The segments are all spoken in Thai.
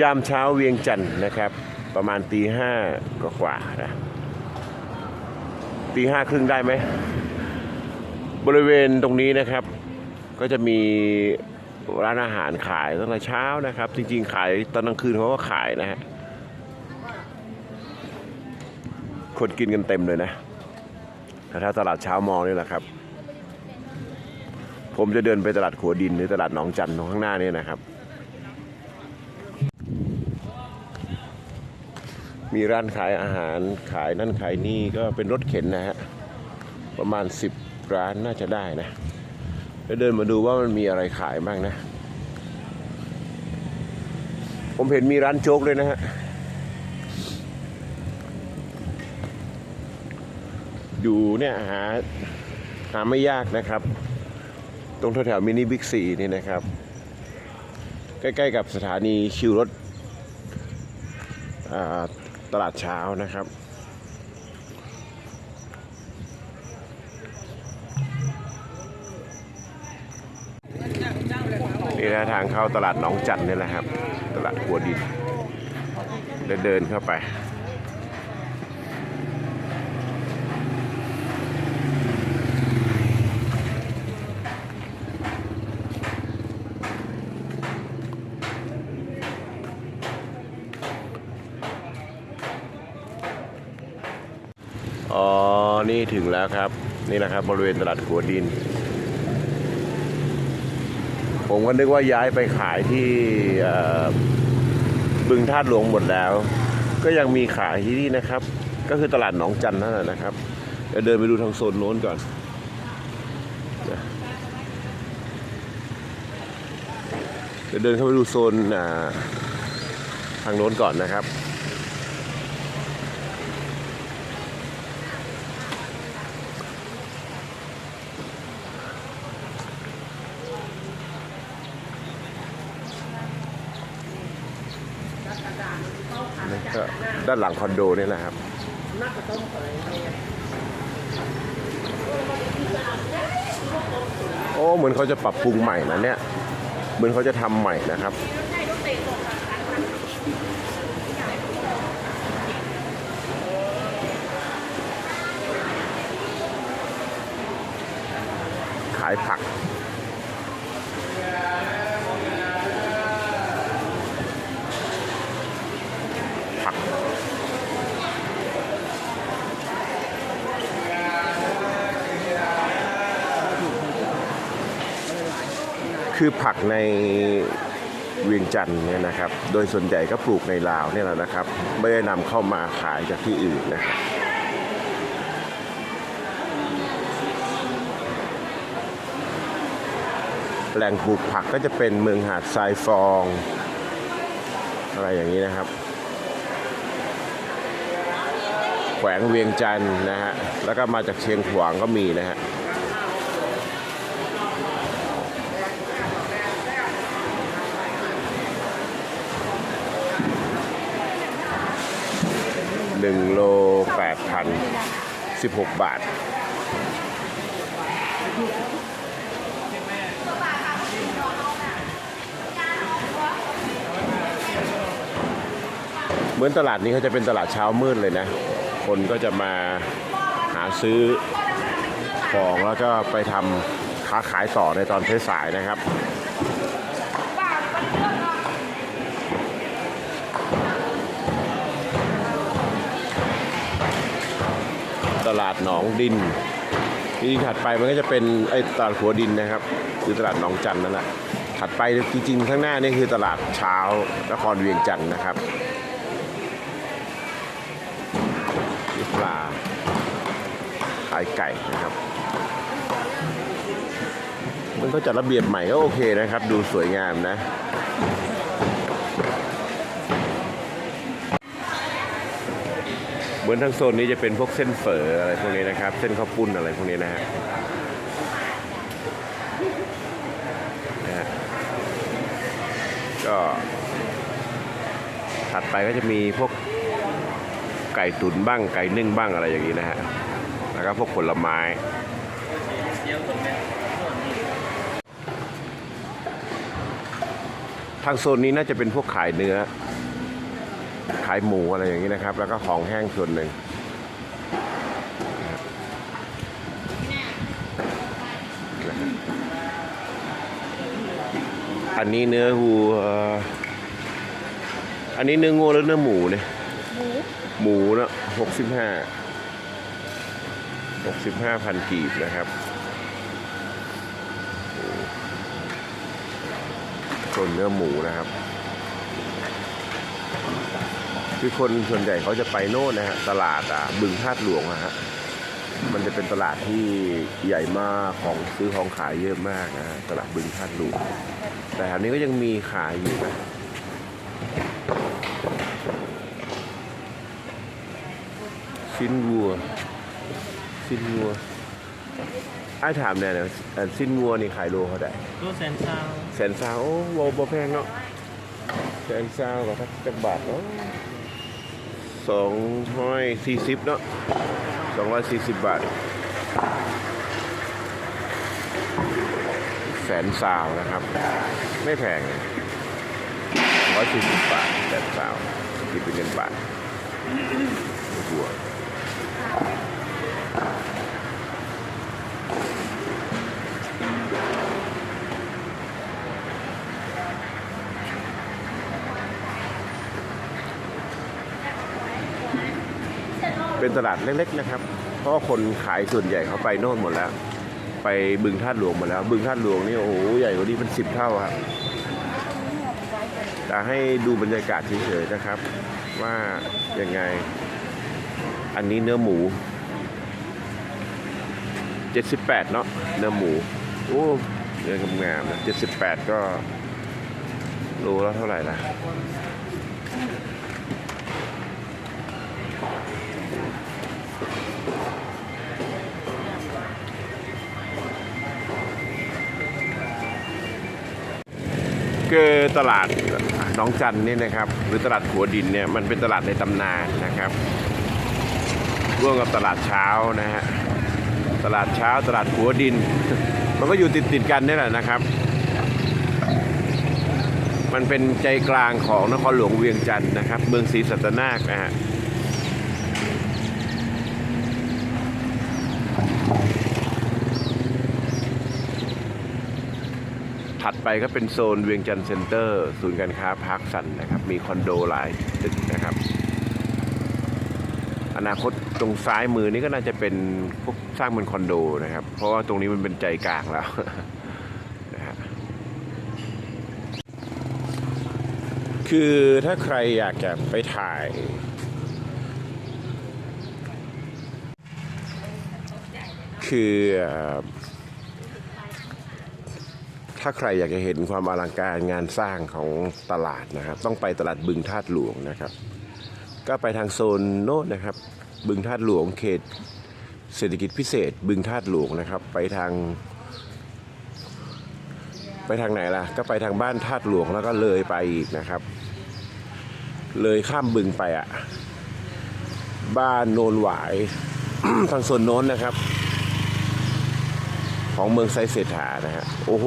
ยามเช้าเวียงจันทร์นะครับ ประมาณตีห้ากว่านะตีห้าครึ่งได้ไหม บริเวณตรงนี้นะครับ ก็จะมีร้านอาหารขายตั้งแต่เช้านะครับ จริง ๆ ขายตอนกลางคืนเขาก็ขายนะฮะคนกินกันเต็มเลยนะแต่ถ้าตลาดเช้ามองนี่แหละครับ ผมจะเดินไปตลาดขัวดินหรือตลาดหนองจันทร์ตรงข้างหน้านี่นะครับ มีร้านขายอาหารขายนั่นขายนี่ก็เป็นรถเข็นนะฮะประมาณ 10 ร้านน่าจะได้นะเดินมาดูว่ามันมีอะไรขายบ้างนะ ผมเห็นมีร้านโจ๊กเลยนะฮะอยู่เนี่ยหาหาไม่ยากนะครับ ตรงแถวๆมินิบิ๊กซีนี่นะครับ ใกล้ ๆ กับสถานีคิวรถอ่า ตลาดเช้านะครับ นี่นะทางเข้าตลาดหนองจันนี่แหละครับ ตลาดหัวดินเดินเดินเข้าไป อ๋อ นี่ถึงแล้วครับ นี่แหละครับบริเวณตลาดหัวดิน ผมก็นึกว่าย้ายไปขายที่บึงธาตุหลวงหมดแล้ว ก็ยังมีขายที่นี่นะครับ ก็คือตลาดหนองจันนั่นแหละนะครับเดี๋ยวเดินไปดูทางโซนโน้นก่อนนะเดี๋ยวเดินเข้าไปดูโซนทางโน้นก่อนนะครับ ด้านหลังคอนโดนี่แหละครับโอ้เหมือนเขาจะปรับปรุงใหม่นะเนี่ย เหมือนเขาจะทำใหม่นะครับขายผัก คือผักในเวียงจันทร์เนี่ยนะครับ โดยส่วนใหญ่ก็ปลูกในลาวเนี่ยแหละนะครับ ไม่ได้นำเข้ามาขายจากที่อื่นนะครับแหล่งปลูกผักก็จะเป็นเมืองหาดทรายฟอง อะไรอย่างนี้นะครับ แขวงเวียงจันทร์นะฮะ แล้วก็มาจากเชียงขวางก็มีนะฮะ หนึ่งโลแปดพันสิบหกบาท เหมือนตลาดนี้เขาจะเป็นตลาดเช้ามืดเลยนะ คนก็จะมาหาซื้อของแล้วก็ไปทำค้าขายต่อในตอนเช้าสายนะครับ ตลาดหนองดินที่ถัดไปมันก็จะเป็นไอ้ตลาดหัวดินนะครับ คือตลาดหนองจันนั่นแหละถัดไปจริงๆข้างหน้านี่คือตลาดเช้านครเวียงจันทร์นะครับนี่ปลาขายไก่นะครับ มันก็จัดระเบียบใหม่ก็โอเคนะครับ ดูสวยงามนะ เหมือนทางโซนนี้จะเป็นพวกเส้นเฝออะไรพวกนี้นะครับ เส้นข้าวปุ้นอะไรพวกนี้นะฮะนะฮะก็ถัดไปก็จะมีพวกไก่ตุ๋นบ้างไก่นึ่งบ้างอะไรอย่างนี้นะฮะ แล้วก็พวกผลไม้ทางโซนนี้น่าจะเป็นพวกขายเนื้อ ขายหมูอะไรอย่างนี้นะครับ แล้วก็ของแห้งส่วนหนึ่งอันนี้เนื้อวัวอันนี้เนื้องัวหรือเนื้อหมูเนี่ยหมูหมูนะหกสิบห้าหกสิบห้าพันกีบนะครับส่วนเนื้อหมูนะครับ คือคนส่วนใหญ่เขาจะไปโน่นนะฮะตลาดอะบึงธาตุหลวงอะฮะมันจะเป็นตลาดที่ใหญ่มากของซื้อของขายเยอะมากนะฮะตลาดบึงธาตุหลวงแต่อันนี้ก็ยังมีขายอยู่นะสิ้นวัวสิ้นวัวไอ้ายถามเนี่ยนะอันสิ้นวัวนี่ขายโลเขาได้ตัวแสนซาวแสนซาวโอ้โหบ่แพงเนาะแสนซาวกับทักจักบาทเนาะ สองร้อยสี่สิบเนาะสองร้อยสี่สิบบาทแสนซาวนะครับ ไม่แพงร้อยสี่สิบบาทแสนซาวคิดเป็นเงินบาทหัว เป็นตลาดเล็กๆนะครับ เพราะคนขายส่วนใหญ่เขาไปโน่นหมดแล้ว ไปบึงท่าหลวงหมดแล้ว บึงท่าหลวงนี่โอ้โหใหญ่กว่านี้เป็นสิบเท่าครับแต่ให้ดูบรรยากาศเฉยๆนะครับ ว่ายังไง อันนี้เนื้อหมู 78 เนาะเนื้อหมูโอ้เนื้องามๆนะ78 ก็โลละเท่าไหร่ล่ะ คือตลาดน้องจันเนี่ยนะครับ หรือตลาดหัวดินเนี่ยมันเป็นตลาดในตำนานนะครับร่วมกับตลาดเช้านะฮะตลาดเช้าตลาดหัวดิน มันก็อยู่ติดติดกันนี่แหละนะครับ มันเป็นใจกลางของนครหลวงเวียงจันทร์นะครับ เมืองศรีสัตนาคนะฮะ ถัดไปก็เป็นโซนเวียงจันทร์เซ็นเตอร์ ศูนย์การค้าพาร์คสันนะครับ มีคอนโดหลายตึกนะครับ อนาคตตรงซ้ายมือนี่ก็น่าจะเป็นพวกสร้างเป็นคอนโดนะครับ เพราะว่าตรงนี้มันเป็นใจกลางแล้วนะฮะคือถ้าใครอยากจะไปถ่าย คือ ถ้าใครอยากจะเห็นความอลังการงานสร้างของตลาดนะครับ ต้องไปตลาดบึงธาตุหลวงนะครับ ก็ไปทางโซนโน้นนะครับ บึงธาตุหลวงเขต เศรษฐกิจพิเศษ บึงธาตุหลวงนะครับ ไปทาง ไปทางไหนล่ะ ก็ไปทางบ้านธาตุหลวงแล้วก็เลยไปอีกนะครับ เลยข้ามบึงไปอะ บ้านโนนหวายทางโซนโน้นนะครับของเมืองไซเศรษฐานะฮะโอ้โห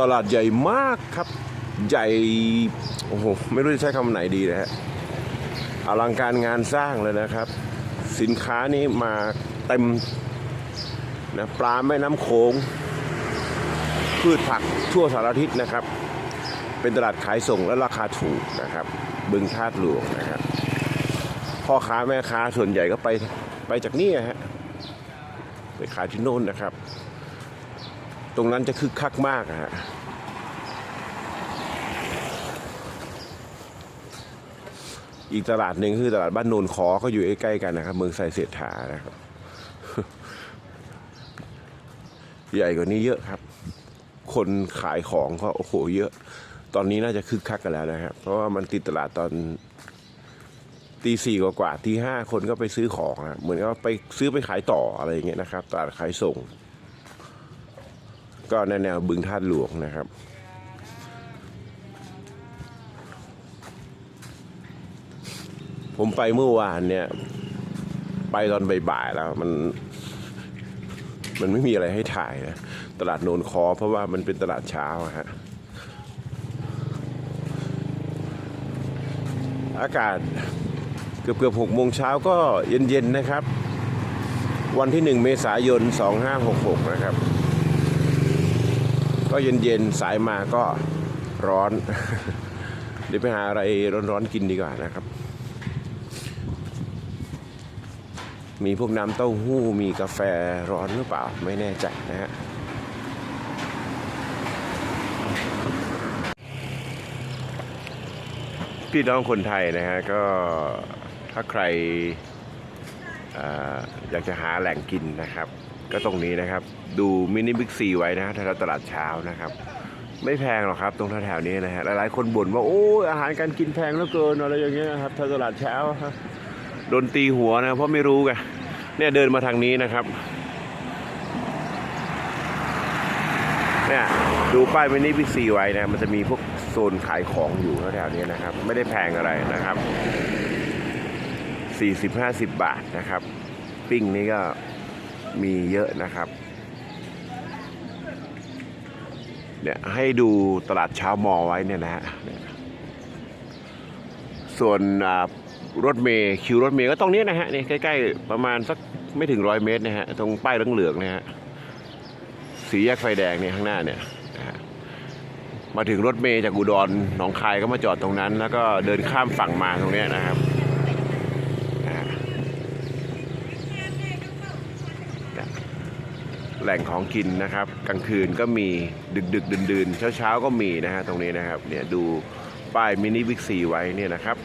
ตลาดใหญ่มากครับ ใหญ่ โอ้โห ไม่รู้จะใช้คำไหนดีนะฮะอลังการงานสร้างเลยนะครับ สินค้านี้มาเต็มนะปลาแม่น้ำโขง พืชผักทั่วสารทิศนะครับ เป็นตลาดขายส่งและราคาถูกนะครับ บึงธาตุหลวงนะครับ พ่อค้าแม่ค้าส่วนใหญ่ก็ไปไปจากนี่ฮะไปขายที่โน่นนะครับ ตรงนั้นจะคึกคักมากฮะอีกตลาดหนึ่งคือตลาดบ้านโนนคอก็อยู่ใกล้ๆกันนะครับ เมืองไซเศรษฐานะครับ ใหญ่กว่านี้เยอะครับ คนขายของก็โอ้โหเยอะ ตอนนี้น่าจะคึกคักกันแล้วนะครับ เพราะว่ามันติดตลาดตอนตีสี่กว่าๆตีห้าคนก็ไปซื้อของนะเหมือนกับว่าไปซื้อไปขายต่ออะไรอย่างเงี้ยนะครับ ตลาดขายส่ง ก็ในแนวบึงท่าหลวงนะครับ ผมไปเมื่อวานเนี่ย ไปตอนบ่ายๆแล้วมัน มันไม่มีอะไรให้ถ่ายนะตลาดโนนคอเพราะว่ามันเป็นตลาดเช้าฮะอากาศเกือบเกือบหกโมงเช้าก็เย็นๆนะครับ วันที่หนึ่งเมษายน 2566 นะครับ ก็เย็นๆสายมาก็ร้อน เดี๋ยวไปหาอะไรร้อนๆกินดีกว่านะครับ มีพวกน้ำเต้าหู้มีกาแฟร้อนหรือเปล่าไม่แน่ใจนะฮะพี่น้องคนไทยนะฮะก็ถ้าใครออยากจะหาแหล่งกินนะครับ ก็ตรงนี้นะครับ ดูมินิบิ๊กซีไว้นะฮะแถวตลาดเช้านะครับ ไม่แพงหรอกครับ ตรงแถวๆนี้นะฮะหลายๆคนบ่นว่าโอ้อาหารการกินแพงเหลือเกินอะไรอย่างเงี้ยครับแถวตลาดเช้าโดนตีหัวนะเพราะไม่รู้ไงเนี่ยเดินมาทางนี้นะครับเนี่ยดูป้ายมินิบิ๊กซีไว้นะมันจะมีพวกโซนขายของอยู่แถวๆนี้นะครับ ไม่ได้แพงอะไรนะครับ40-50 บาทนะครับ ปิ้งนี่ก็มีเยอะนะครับ เนี่ยให้ดูตลาดเช้ามอไว้เนี่ยนะฮะส่วนรถเมย์คิวรถเมย์ก็ตรงนี้นะฮะนี่ใกล้ ๆ ประมาณสักไม่ถึงร้อยเมตรนะฮะตรงป้ายเหลืองๆนะฮะสีแยกไฟแดงเนี่ยข้างหน้าเนี่ยนะฮะมาถึงรถเมย์จากอุดรหนองคายก็มาจอดตรงนั้น แล้วก็เดินข้ามฝั่งมาตรงนี้นะครับนะฮะเนี่ย แหล่งของกินนะครับ กลางคืนก็มีดึกดึกดื่นดื่นเช้าเช้าๆก็มีนะฮะตรงนี้นะครับเนี่ยดูป้ายมินิวิกซีไว้เนี่ยนะครับ